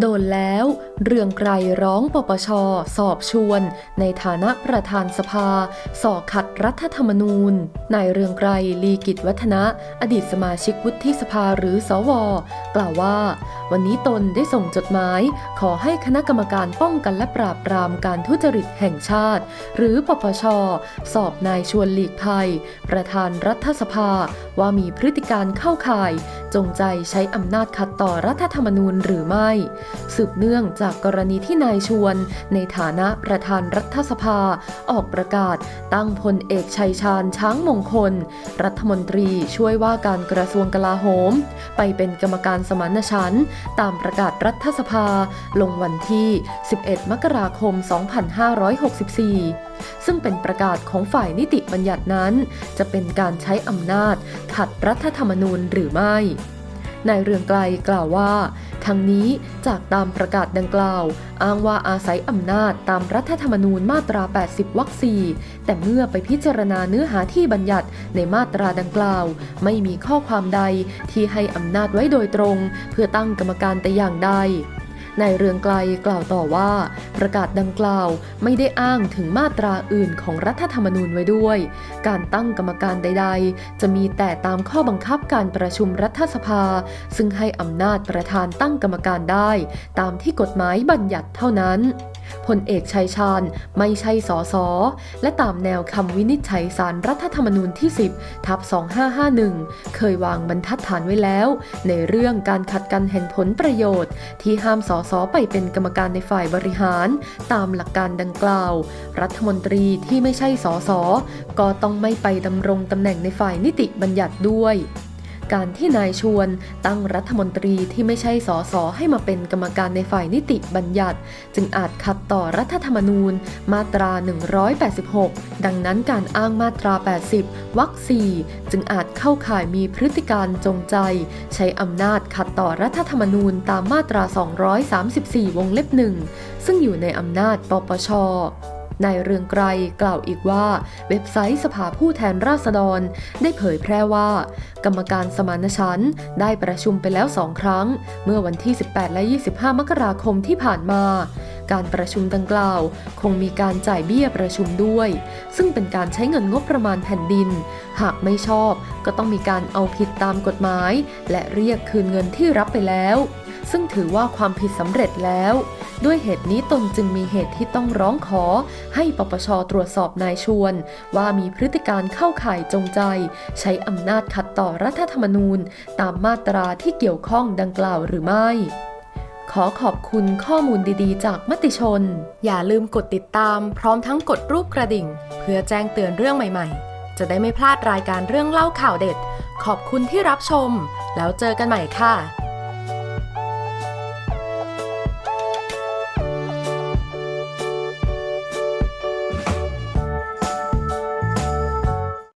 โดนแล้ว เรืองไกรร้องปปช สอบชวน ในฐานะประธานสภา สอขัดรัฐธรรมนูญ นายเรืองไกรลีกิจวัฒนะ อดีตสมาชิกวุฒิสภาหรือสว กล่าวว่า วันนี้ตนได้ส่งจดหมาย ขอให้คณะกรรมการป้องกันและปราบปรามการทุจริตแห่งชาติ หรือปปช สอบนายชวนหลีกภัย ประธานรัฐสภาว่ามีพฤติการเข้าข่าย จงใจใช้อำนาจขัดต่อรัฐธรรมนูญหรือไม่ สืบเนื่องจากกรณีที่นายชวน ในฐานะประธานรัฐสภา ออกประกาศ ตั้งพลเอกชัยชาญช้างมงคล รัฐมนตรีช่วยว่าการกระทรวงกลาโหม ไปเป็นกรรมการสมานฉันท์ตามประกาศรัฐสภา ลงวันที่ 11 มกราคม 2564ซึ่งเป็นประกาศของฝ่ายนิติบัญญัตินั้น จะเป็นการใช้อำนาจขัดรัฐธรรมนูญหรือไม่ นายเรืองไกลกล่าวว่า ทั้งนี้จากตามประกาศดังกล่าว อ้างว่าอาศัยอำนาจตามรัฐธรรมนูญมาตรา 80 วรรค 4 แต่เมื่อไปพิจารณาเนื้อหาที่บัญญัติในมาตราดังกล่าว ไม่มีข้อความใดที่ให้อำนาจไว้โดยตรง เพื่อตั้งกรรมการแต่อย่างใด นายเรืองไกลกล่าวต่อว่า ประกาศดังกล่าวไม่ได้อ้างถึงมาตราอื่นของรัฐธรรมนูญไว้ด้วย การตั้งกรรมการใด ๆ จะมีแต่ตามข้อบังคับการประชุมรัฐสภา ซึ่งให้อำนาจประธานตั้งกรรมการได้ ตามที่กฎหมายบัญญัติเท่านั้น พลเอกชัยชาญไม่ใช่สอสอและตามแนวคำวินิจฉัยสารรัฐธรรมนูญที่ 10 ทับ 2551 เคยวางบรรทัดฐานไว้แล้ว ในเรื่องการขัดกันแห่งผลประโยชน์ ที่ห้ามสอสอไปเป็นกรรมการในฝ่ายบริหาร ตามหลักการดังกล่าว รัฐมนตรีที่ไม่ใช่สอสอก็ต้องไม่ไปดำรงตำแหน่งในฝ่ายนิติบัญญัติด้วย การที่นายชวน ตั้งรัฐมนตรีที่ไม่ใช่สอสอให้มาเป็นกรรมการในฝ่ายนิติบัญญัติ จึงอาจขัดต่อรัฐธรรมนูญ มาตรา 186 ดังนั้นการอ้างมาตรา 80 วรรค 4 จึงอาจเข้าข่ายมีพฤติการจงใจ ใช้อำนาจขัดต่อรัฐธรรมนูญตามมาตรา 234 วงเล็บหนึ่งซึ่งอยู่ในอำนาจปปช นายเรืองไกรกล่าวอีกว่า เว็บไซต์สภาผู้แทนราษฎร ได้เผยแพร่ว่า กรรมการสมานฉันท์ได้ประชุมไปแล้วสองครั้ง เมื่อวันที่ 18 และ 25 มกราคมที่ผ่านมา การประชุมดังกล่าว คงมีการจ่ายเบี้ยประชุมด้วย ซึ่งเป็นการใช้เงินงบประมาณแผ่นดิน หากไม่ชอบก็ต้องมีการเอาผิดตามกฎหมาย และเรียกคืนเงินที่รับไปแล้ว ซึ่งถือว่าความผิดสำเร็จแล้ว ด้วยเหตุนี้ตนจึงมีเหตุที่ต้องร้องขอ ให้ปปชตรวจสอบนายชวน ว่ามีพฤติการเข้าข่ายจงใจ ใช้อำนาจขัดต่อรัฐธรรมนูญ ตามมาตราที่เกี่ยวข้องดังกล่าวหรือไม่ขอขอบคุณข้อมูลดีๆ จากมติชน อย่าลืมกดติดตามพร้อมทั้งกดรูปกระดิ่ง เพื่อแจ้งเตือนเรื่องใหม่ๆ จะได้ไม่พลาดรายการเรื่องเล่าข่าวเด็ด ขอบคุณที่รับชม แล้วเจอกันใหม่ค่ะ